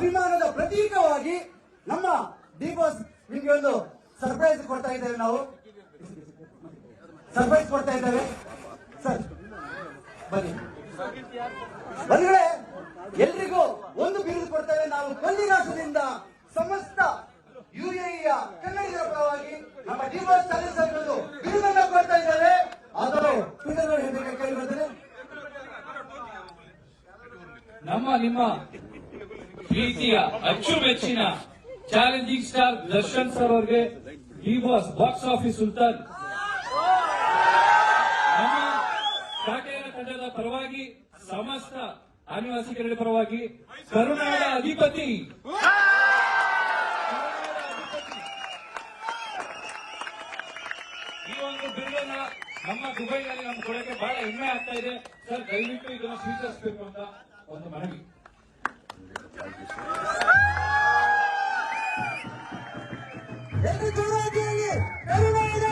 ಅಭಿಮಾನದ ಪ್ರತೀಕವಾಗಿ ನಮ್ಮ ಬಾಸ್ ನಿಮ್ಗೆ ಒಂದು ಸರ್ಪ್ರೈಸ್ ಕೊಡ್ತಾ ಇದ್ದೇವೆ ನಾವು. ಸರ್ಪ್ರೈಸ್ ಕೊಡ್ತಾ ಇದ್ದೇವೆ. ಸರ್ ಬನ್ನಿ. ಬಂದ್ರೆ ಎಲ್ರಿಗೂ ಒಂದು ಬಿರುದು ಕೊಡ್ತೇವೆ ನಾವು ಕೊಲ್ಲಿ ರಾಷ್ಟ್ರದಿಂದ ಸಮಸ್ತ ಯುಎಇಯ ಕನ್ನಡಿಗರ ಪರವಾಗಿ ನಮ್ಮ ಡಿ ಬಾಸ್ ಬಿರುದನ್ನು ಕೊಡ್ತಾ ಇದ್ದೇವೆ. ಆದರೂ ಟ್ವಿಟರ್ ಕೇಳಿ ಬರ್ತದೆ? ನಮ್ಮ ನಿಮ್ಮ ಪ್ರೀತಿಯ ಅಚ್ಚುಮೆಚ್ಚಿನ ಚಾಲೆಂಜಿಂಗ್ ಸ್ಟಾರ್ ದರ್ಶನ್ ಸರ್ ಅವರಿಗೆ B boss, box office Sultan. ನಮ್ಮ ತಂಡದ ಪರವಾಗಿ, ಸಮಸ್ತ ಆದಿವಾಸಿಗಳ ಪರವಾಗಿ ಕರುನಾಡ ಅಧಿಪತಿ. ಈ ಒಂದು ನಮ್ಮ ದುಬೈನಲ್ಲಿ ನಮ್ಮ ಕೊಡಕ್ಕೆ ಬಹಳ ಹೆಮ್ಮೆ ಆಗ್ತಾ ಇದೆ. ಸರ್, ದಯವಿಟ್ಟು ಇದನ್ನು ಸ್ವೀಕರಿಸಬೇಕು ಅಂತ ಎಲ್ಲಿ ಜೋರಾಗಿ ಹೇಳಿ? ಕರುನಾಡ